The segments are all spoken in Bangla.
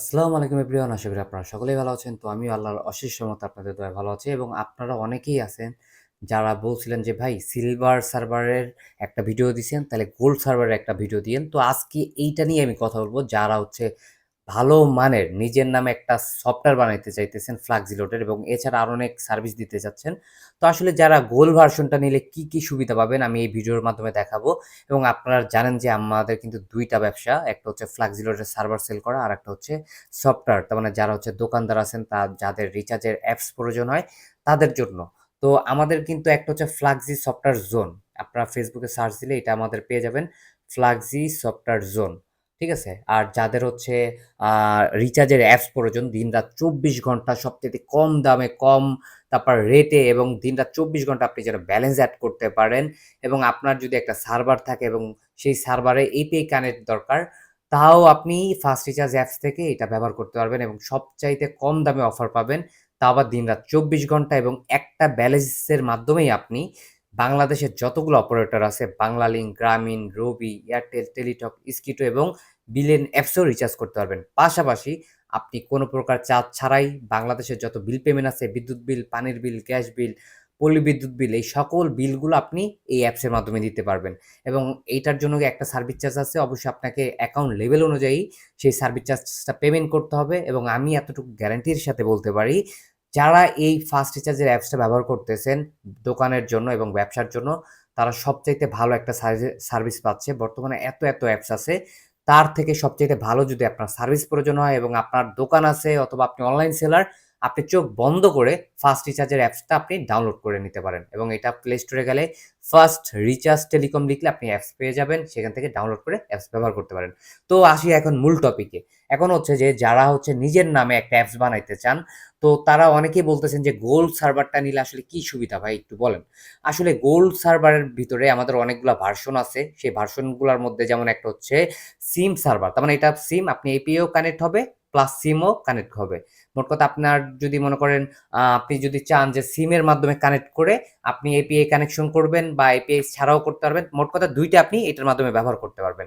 আসসালামু আলাইকুম এভরিওয়ান, আশা করি আপনারা সকলেই ভালো আছেন। তো আমি আল্লাহর অশেষ সমত আপনাদের দয়া ভালো আছি এবং আপনারা অনেকেই আছেন যারা বলছিলেন যে, ভাই সিলভার সার্ভারের একটা ভিডিও দিয়েছেন তাহলে গোল্ড সার্ভারের একটা ভিডিও দিয়েন। তো আজকে এইটা নিয়ে আমি কথা বলব। যারা হচ্ছে ভালো মানের নিজের নামে একটা সফটওয়্যার বানাইতে চাইতেছেন ফ্লাক্সিলোডের এবং এছাড়া আরও অনেক সার্ভিস দিতে চাচ্ছেন। তো আসলে যারা গোল ভার্সনটা নিলে কি কি সুবিধা পাবেন আমি এই ভিডিওর মাধ্যমে দেখাবো এবং আপনারা জানেন যে আমাদের কিন্তু দুইটা ব্যবসা, একটা হচ্ছে ফ্লাক্সিলোডের সার্ভার সেল করা আর একটা হচ্ছে সফটওয়্যার তার মানে যারা হচ্ছে দোকানদার আছেন তা যাদের রিচার্জের অ্যাপস প্রয়োজন হয় তাদের জন্য। তো আমাদের কিন্তু একটা হচ্ছে ফ্লাক্সি সফটওয়্যার জোন আপনারা ফেসবুকে সার্চ দিলে এটা আমাদের পেয়ে যাবেন। ফ্লাক্সি সফটওয়্যার জোন ঠিক আছে? আর যাদের হচ্ছে রিচার্জের অ্যাপস প্রয়োজন, দিনরাত চব্বিশ ঘণ্টা সবচেয়ে কম দামে, কম তারপর রেটে এবং দিন রাত চব্বিশ ঘণ্টা আপনি যেন ব্যালেন্স অ্যাড করতে পারেন এবং আপনার যদি একটা সার্ভার থাকে এবং সেই সার্ভারে এপিআই কানেক্ট দরকার, তাও আপনি ফাস্ট রিচার্জ অ্যাপস থেকে এটা ব্যবহার করতে পারবেন এবং সবচাইতে কম দামে অফার পাবেন তা আবার দিন রাত চব্বিশ ঘণ্টা এবং একটা ব্যালেন্সের মাধ্যমেই আপনি বাংলাদেশের যতগুলো অপারেটর আছে, বাংলালিংক, গ্রামীণ, রবি, এয়ারটেল, টেলিটক, স্কিটো এবং বিলেন অ্যাপসও রিচার্জ করতে পারবেন। পাশাপাশি আপনি কোনো প্রকার চার্জ ছাড়াই বাংলাদেশের যত বিল পেমেন্ট আছে, বিদ্যুৎ বিল, পানির বিল, গ্যাস বিল পল্লী বিদ্যুৎ বিল, এই সকল বিলগুলো আপনি এই অ্যাপসের মাধ্যমে দিতে পারবেন। এবং এইটার জন্য একটা সার্ভিস চার্জ আছে? অবশ্যই আপনাকে অ্যাকাউন্ট লেভেল অনুযায়ী সেই সার্ভিস চার্জটা পেমেন্ট করতে হবে এবং আমি এতটুকু গ্যারান্টির সাথে বলতে পারি যারা এই ফাস্ট রিচার্জের অ্যাপসটা ব্যবহার করতেছেন দোকানের জন্য এবং ব্যবসার জন্য, তারা সবচাইতে ভালো একটা সার্ভিস পাচ্ছে। বর্তমানে এত এত অ্যাপস আছে। তার থেকে সবচাইতে ভালো যদি আপনার সার্ভিস প্রয়োজন হয় এবং আপনার দোকান আছে অথবা আপনি অনলাইন সেলার আপনি চোখ বন্ধ করে ফার্স্ট রিচার্জের অ্যাপসটা আপনি ডাউনলোড করে নিতে পারেন এবং এটা প্লে স্টোরে গেলে ফার্স্ট রিচার্জ টেলিকম লিখলে আপনি অ্যাপস পেয়ে যাবেন, সেখান থেকে ডাউনলোড করে অ্যাপস ব্যবহার করতে পারেন। তো আসি এখন মূল টপিকে এখন হচ্ছে যে যারা হচ্ছে নিজের নামে একটা অ্যাপস বানাইতে চান, তো তারা অনেকেই বলতেছেন যে গোল্ড সার্ভারটা নিলে আসলে কি সুবিধা ভাই, একটু বলেন। আসলে গোল্ড সার্ভারের ভিতরে আমাদের অনেকগুলো ভার্সন আছে, সেই ভার্সনগুলোর মধ্যে যেমন একটা হচ্ছে সিম সার্ভার তার মানে এটা সিম আপনি এপিও কানেক্ট হবে প্লাস সিমও কানেক্ট হবে। মোট কথা আপনার যদি মনে করেন আপনি যদি চান যে সিমের মাধ্যমে কানেক্ট করে আপনি এপিআই কানেকশন করবেন বা এপিআই ছাড়াও করতে পারবেন, মোট কথা দুইটা আপনি এটার মাধ্যমে ব্যবহার করতে পারবেন।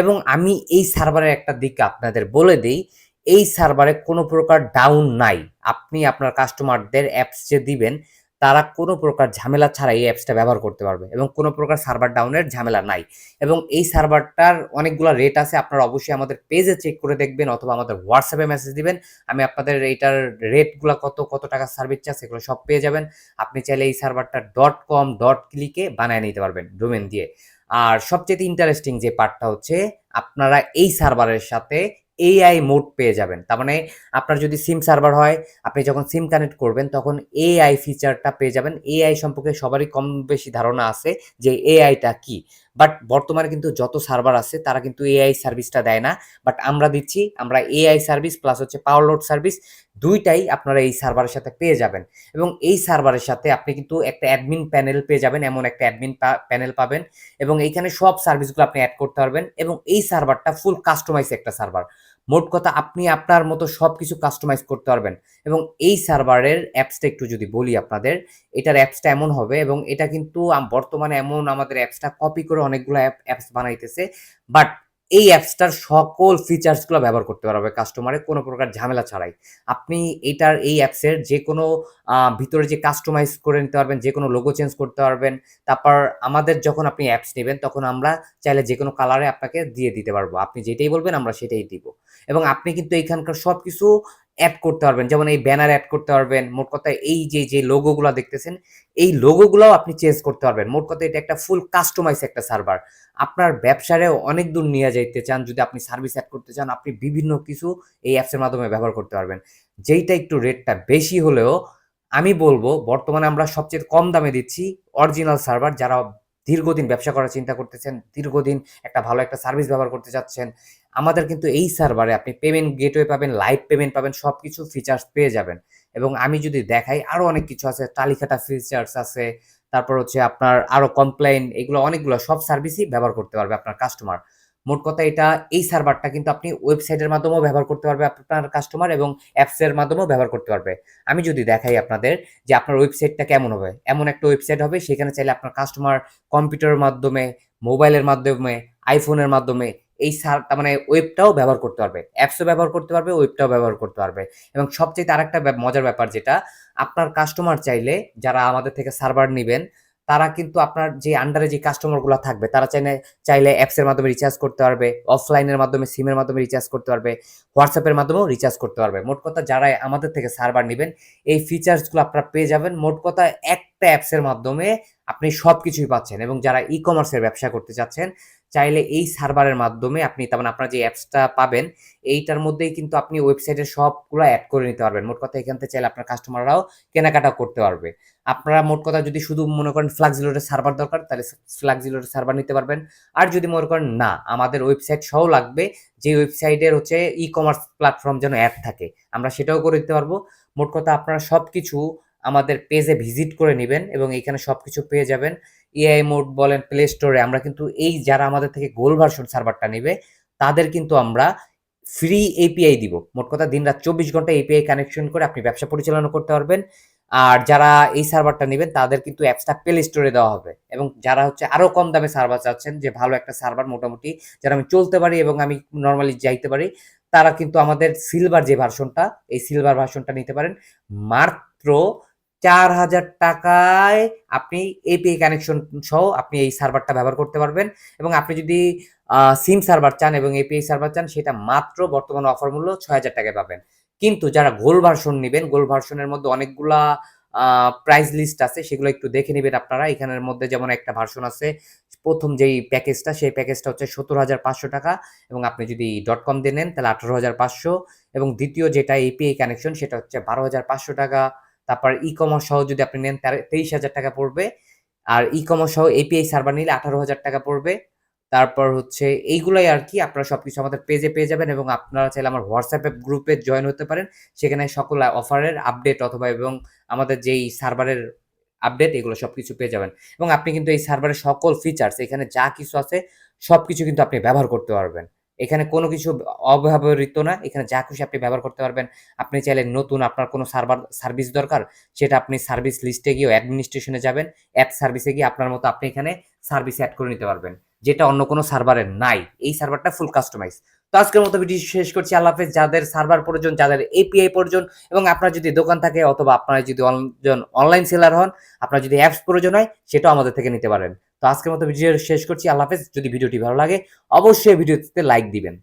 এবং আমি এই সার্ভারের একটা দিক আপনাদের বলে দিই, এই সার্ভারে কোনো প্রকার ডাউন নাই। আপনি আপনার কাস্টমারদের অ্যাপস যে দিবেন তারা কোনো প্রকার ঝামেলা ছাড়া এই অ্যাপসটা ব্যবহার করতে পারবে এবং কোনো প্রকার সার্ভার ডাউনের ঝামেলা নাই। এবং এই সার্ভারটার অনেকগুলো রেট আছে, আপনারা অবশ্যই আমাদের পেজে চেক করে দেখবেন অথবা আমাদের হোয়াটসঅ্যাপে মেসেজ দিবেন। আমি আপনাদের এইটার রেটগুলো কত কত টাকা সার্ভিস চার্জ এগুলো সব পেয়ে যাবেন। আপনি চাইলে এই সার্ভারটা ডট কম ডট ক্লিকে বানিয়ে নিতে পারবেন ডোমেন দিয়ে। আর সবচেয়ে ইন্টারেস্টিং যে পার্টটা হচ্ছে, আপনারা এই সার্ভারের সাথে এআই মোড পেয়ে যাবেন। তার মানে আপনার যদি সিম সার্ভার হয়, আপনি যখন সিম কানেক্ট করবেন, তখন এআই ফিচারটা পেয়ে যাবেন। এআই সম্পর্কে সবারই কম বেশি ধারণা আছে যে এআইটা কি। বাট বর্তমানে কিন্তু যত সার্ভার আছে, তারা কিন্তু এআই সার্ভিসটা দেয় না। বাট আমরা দিচ্ছি, আমরা এআই সার্ভিস প্লাস হচ্ছে পাওয়ার লোড সার্ভিস দুইটাই আপনারা এই সার্ভারের সাথে পেয়ে যাবেন। এবং এই সার্ভারের সাথে আপনি কিন্তু একটা অ্যাডমিন প্যানেল পেয়ে যাবেন, এমন একটা অ্যাডমিন প্যানেল পাবেন এবং এইখানে সব সার্ভিসগুলো আপনি অ্যাড করতে পারবেন এবং এই সার্ভারটা ফুল কাস্টমাইজ একটা সার্ভার মোট কথা আপনি আপনার মতো সব কিছু কাস্টমাইজ করতে পারবেন এবং এই সার্ভারের অ্যাপসটা একটু যদি বলি আপনাদের, এটার অ্যাপসটা এমন হবে এবং এটা কিন্তু বর্তমানে এমন আমাদের অ্যাপসটা কপি করে অনেকগুলো অ্যাপ অ্যাপস বানাইতেছে। বাট এই অ্যাপসটার সকল ফিচার্সগুলো ব্যবহার করতে পারবে কাস্টমারের কোনো প্রকার ঝামেলা ছাড়াই। আপনি এটার, এই অ্যাপসের যে কোনো ভিতরে যে কাস্টমাইজ করে নিতে পারবেন, যে কোনো লোগো চেঞ্জ করতে পারবেন, তারপর আমাদের যখন আপনি অ্যাপস নেবেন, তখন আমরা চাইলে যে কোনো কালারে আপনাকে দিয়ে দিতে পারব। আপনি যেটাই বলবেন, আমরা সেটাই দিব। এবং আপনি কিন্তু এইখানকার সব কিছু অ্যাড করতে পারবেন। যেমন এই ব্যানার অ্যাড করতে পারবেন, মোট কথা এই যে যে লোগোগুলো দেখতেছেন, এই লোগোগুলোও আপনি চেঞ্জ করতে পারবেন। মোট কথা এটা একটা ফুল কাস্টমাইজ একটা সার্ভার আপনার ব্যবসারে অনেক দূর নিয়ে যাইতে চান, যদি আপনি সার্ভিস অ্যাড করতে চান, আপনি বিভিন্ন কিছু এই অ্যাপসের মাধ্যমে ব্যবহার করতে পারবেন। যেইটা একটু রেটটা বেশি হলেও, আমি বলব, বর্তমানে আমরা সবচেয়ে কম দামে দিচ্ছি অরিজিনাল সার্ভার যারা দীর্ঘদিন ব্যবসা করার চিন্তা করতেছেন, দীর্ঘদিন একটা ভালো একটা সার্ভিস ব্যবহার করতে চাচ্ছেন, আমাদের কিন্তু এই সার্ভারে আপনি পেমেন্ট গেটওয়ে পাবেন লাইভ পেমেন্ট পাবেন সব কিছু ফিচার্স পেয়ে যাবেন। এবং আমি যদি দেখাই আরও অনেক কিছু আছে, তালিকাটা ফিচার্স আছে, তারপর হচ্ছে আপনার আরও কমপ্লেন এগুলো অনেকগুলো সব সার্ভিসই ব্যবহার করতে পারবে আপনার কাস্টমার মোট কথা এটা এই সার্ভারটা কিন্তু আপনি ওয়েবসাইটের মাধ্যমেও ব্যবহার করতে পারবে আপনার কাস্টমার এবং অ্যাপসের মাধ্যমেও ব্যবহার করতে পারবে। আমি যদি দেখাই আপনাদের যে আপনার ওয়েবসাইটটা কেমন হবে, এমন একটা ওয়েবসাইট হবে সেখানে চাইলে আপনার কাস্টমার কম্পিউটারের মাধ্যমে মোবাইলের মাধ্যমে আইফোনের মাধ্যমে এই সার মানে ওয়েবটাও ব্যবহার করতে পারবে। অ্যাপসও ব্যবহার করতে পারবে ওয়েবটাও ব্যবহার করতে পারবে। এবং সবচেয়ে আরেকটা মজার ব্যাপার যেটা, আপনার কাস্টমার চাইলে যারা আমাদের থেকে সার্ভার নেবেন তারা কিন্তু আপনার যে আন্ডারে যে কাস্টমারগুলো থাকবে, তারা চাইলে চাইলে অ্যাপসের মাধ্যমে রিচার্জ করতে পারবে অফলাইনের মাধ্যমে সিমের মাধ্যমে রিচার্জ করতে পারবে হোয়াটসঅ্যাপের মাধ্যমেও রিচার্জ করতে পারবে। মোট কথা যারা আমাদের থেকে সার্ভার নেবেন, এই ফিচার্সগুলো আপনারা পেয়ে যাবেন। মোট কথা একটা অ্যাপসের মাধ্যমে আপনি সব কিছুই পাচ্ছেন এবং যারা ই কমার্সের ব্যবসা করতে চাচ্ছেন চাইলে এই সার্ভারের মাধ্যমে আপনি তার মানে আপনার যে অ্যাপসটা পাবেন, এইটার মধ্যেই কিন্তু আপনি ওয়েবসাইটের সবগুলো অ্যাড করে নিতে পারবেন। মোট কথা এখান থেকে চাইলে আপনার কাস্টমাররাও কেনাকাটা করতে পারবে। আপনারা মোট কথা যদি শুধু মনে করেন ফ্লাক্সিলোডের সার্ভার দরকার, তাহলে ফ্লাক্সিলোডের সার্ভার নিতে পারবেন। আর যদি মনে করেন না, আমাদের ওয়েবসাইট সহ লাগবে যে ওয়েবসাইটের হচ্ছে ই কমার্স প্ল্যাটফর্ম যেন অ্যাড থাকে, আমরা সেটাও করে দিতে পারব। মোট কথা আপনারা সব কিছু আমাদের পেজে ভিজিট করে নেবেন এবং এখানে সব কিছু পেয়ে যাবেন। এআই মোড বলেন প্লে স্টোরে আমরা কিন্তু এই যারা আমাদের থেকে গোল ভার্সন সার্ভারটা নেবে, তাদের কিন্তু আমরা ফ্রি এপিআই দিব। মোট কথা দিন রাত চব্বিশ ঘণ্টা এপিআই কানেকশন করে আপনি ব্যবসা পরিচালনা করতে পারবেন। আর যারা এই সার্ভারটা নেবেন, তাদের কিন্তু অ্যাপসটা প্লে স্টোরে দেওয়া হবে। এবং যারা হচ্ছে আরও কম দামে সার্ভার চাচ্ছেন, যে ভালো একটা সার্ভার মোটামুটি, যারা আমি চলতে পারি এবং আমি নর্মালি যাইতে পারি, তারা কিন্তু আমাদের সিলভার যে ভার্সনটা এই সিলভার ভার্সনটা নিতে পারেন। মাত্র চার হাজার টাকায় আপনি এপিআই কানেকশন সহ আপনি এই সার্ভারটা ব্যবহার করতে পারবেন এবং আপনি যদি সিম সার্ভার চান এবং এপিআই সার্ভার চান, সেটা মাত্র বর্তমান অফার মূল্য ছয় হাজার টাকায় পাবেন। কিন্তু যারা গোল ভার্সন নেবেন গোল ভার্সনের মধ্যে অনেকগুলা প্রাইস লিস্ট আছে, সেগুলো একটু দেখে নেবেন আপনারা। এখানের মধ্যে যেমন একটা ভার্সন আছে, প্রথম যেই প্যাকেজটা সেই প্যাকেজটা হচ্ছে সত্তর হাজার পাঁচশো টাকা এবং আপনি যদি ডট কম দিয়ে নেন, তাহলে আঠারো হাজার পাঁচশো। এবং দ্বিতীয় যেটা এপিআই কানেকশন সেটা হচ্ছে বারো হাজার পাঁচশো টাকা। তারপর ই কমার্স সহ যদি আপনি নেন তেইশ হাজার টাকা পড়বে। আর ই কমার্স সহ এপিআই সার্ভার নিলে আঠারো হাজার টাকা পড়বে। তারপর হচ্ছে এইগুলাই আর কি আপনারা সবকিছু আমাদের পেজে পেয়ে যাবেন এবং আপনারা চাইলে আমার হোয়াটসঅ্যাপ গ্রুপে জয়েন হতে পারেন। সেখানে সকল অফারের আপডেট অথবা এবং আমাদের যেই সার্ভারের আপডেট এগুলো সব কিছু পেয়ে যাবেন। এবং আপনি কিন্তু এই সার্ভারের সকল ফিচার্স এখানে যা কিছু আছে সব কিছু কিন্তু আপনি ব্যবহার করতে পারবেন। এখানে কোনো কিছু অব্যবহৃত না, এখানে যা খুশি আপনি ব্যবহার করতে পারবেন। আপনি চাইলে নতুন আপনার কোনো সার্ভার, সার্ভিস দরকার, সেটা আপনি সার্ভিস লিস্টে গিয়ে অ্যাডমিনিস্ট্রেশনে যাবেন অ্যাপ সার্ভিসে গিয়ে আপনার মতো আপনি এখানে সার্ভিস অ্যাড করে নিতে পারবেন। যেটা অন্য কোনো সার্ভারে নাই। এই সার্ভারটা ফুল কাস্টমাইজ তো আজকের মতো ভিডিও শেষ করছি। আল্লাহ হাফেজ। যাদের সার্ভার প্রয়োজন, যাদের এপিআই প্রয়োজন এবং আপনার যদি দোকান থাকে অথবা আপনার যদি অনলাইন সেলার হন, আপনার যদি অ্যাপস প্রয়োজন হয়, সেটাও আমাদের থেকে নিতে পারেন। তো আজকের মতো ভিডিও শেষ করছি। আল্লাহ হাফেজ। যদি ভিডিওটি ভালো লাগে, অবশ্যই ভিডিওতে লাইক দিবেন।